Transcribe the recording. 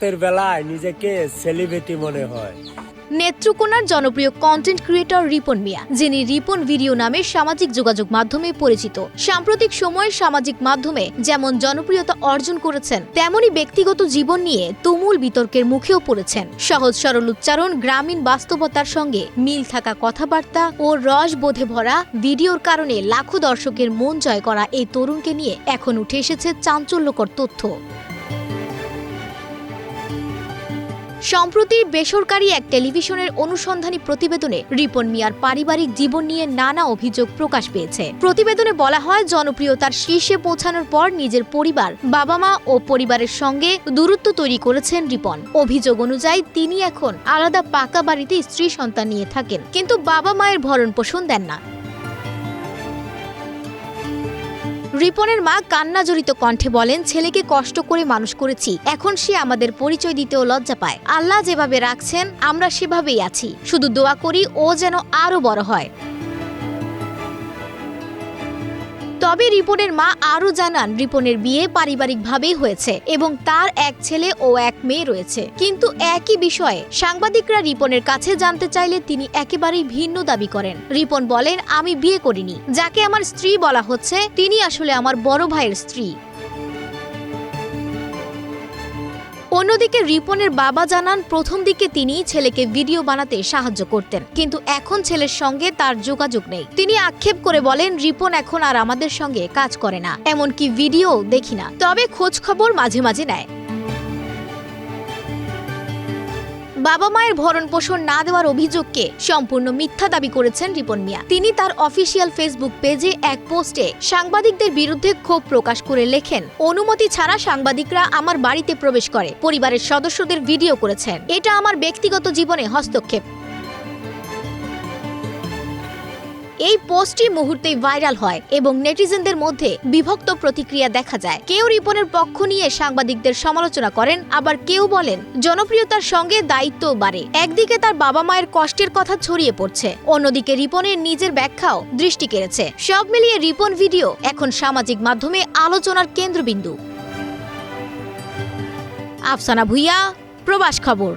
রাতের বেলায় নিজেকে সেলিব্রিটি মনে হয়। নেত্রকোনার জনপ্রিয় কন্টেন্ট ক্রিয়েটর রিপন মিয়া, যিনি রিপন ভিডিও নামে সামাজিক যোগাযোগ মাধ্যমে পরিচিত। সাম্প্রতিক সময়ে সামাজিক মাধ্যমে যেমন জনপ্রিয়তা অর্জন করেছেন, তেমনি ব্যক্তিগত জীবন নিয়ে তুমুল বিতর্কের মুখেও পড়েছেন। সহজ সরল উচ্চারণ, গ্রামীণ বাস্তবতার সঙ্গে মিল থাকা কথাবার্তা ও রস বোধে ভরা ভিডিওর কারণে লাখো দর্শকের মন জয় করা এই তরুণকে নিয়ে এখন উঠে এসেছে চাঞ্চল্যকর তথ্য। সম্প্রতি বেসরকারি এক টেলিভিশনের অনুসন্ধানী প্রতিবেদনে রিপন মিয়ার পারিবারিক জীবন নিয়ে নানা অভিযোগ প্রকাশ পেয়েছে। প্রতিবেদনে বলা হয়, জনপ্রিয়তার শীর্ষে পৌঁছানোর পর নিজের পরিবার বাবা মা ও পরিবারের সঙ্গে দূরত্ব তৈরি করেছেন রিপন। অভিযোগ অনুযায়ী, তিনি এখন আলাদা পাকা বাড়িতে স্ত্রী সন্তান নিয়ে থাকেন, কিন্তু বাবা মায়ের ভরণ পোষণ দেন না। রিপনের মা কান্না জড়িত কণ্ঠে বলেন, ছেলেকে কষ্ট করে মানুষ করেছি। এখন সে আমাদের পরিচয় দিতেও লজ্জা পায়। আল্লাহ যেভাবে রাখছেন, আমরা সেভাবেই আছি। শুধু দোয়া করি, ও যেন আরও বড় হয়। তবে রিপনের মা আরও জানান, রিপনের বিয়ে পারিবারিকভাবেই হয়েছে এবং তার এক ছেলে ও এক মেয়ে রয়েছে। কিন্তু একই বিষয়ে সাংবাদিকরা রিপনের কাছে জানতে চাইলে তিনি একেবারেই ভিন্ন দাবি করেন। রিপন বলেন, আমি বিয়ে করিনি। যাকে আমার স্ত্রী বলা হচ্ছে, তিনি আসলে আমার বড় ভাইয়ের স্ত্রী। অন্যদিকে রিপনের বাবা জানান, প্রথম দিকে তিনি ছেলেকে ভিডিও বানাতে সাহায্য করতেন, কিন্তু এখন ছেলের সঙ্গে তার যোগাযোগ নেই। তিনি আক্ষেপ করে বলেন, রিপন এখন আর আমাদের সঙ্গে কাজ করে না, এমনকি ভিডিও দেখি না। তবে খোঁজ খবর মাঝে মাঝে নেয়। বাবা মায়ের ভরণ পোষণ না দেওয়ার অভিযোগকে সম্পূর্ণ মিথ্যা দাবি করেছেন রিপন মিয়া। তিনি তার অফিসিয়াল ফেসবুক পেজে এক পোস্টে সাংবাদিকদের বিরুদ্ধে ক্ষোভ প্রকাশ করে লেখেন, অনুমতি ছাড়া সাংবাদিকরা আমার বাড়িতে প্রবেশ করে, পরিবারের সদস্যদের ভিডিও করেছেন। এটা আমার ব্যক্তিগত জীবনে হস্তক্ষেপ। এই পোস্টটি মুহূর্তেই ভাইরাল হয় এবং নেটিজেনদের মধ্যে বিভক্ত প্রতিক্রিয়া দেখা যায়। কেউ রিপনের পক্ষ নিয়ে সাংবাদিকদের সমালোচনা করেন, আবার কেউ বলেন, জনপ্রিয়তার সঙ্গে দায়িত্বও বাড়ে। একদিকে তার বাবা মায়ের কষ্টের কথা ছড়িয়ে পড়ছে, অন্যদিকে রিপনের নিজের ব্যাখ্যাও দৃষ্টি কেড়েছে। সব মিলিয়ে রিপন ভিডিও এখন সামাজিক মাধ্যমে আলোচনার কেন্দ্রবিন্দু। আফসানা ভুইয়া, প্রবাস খবর।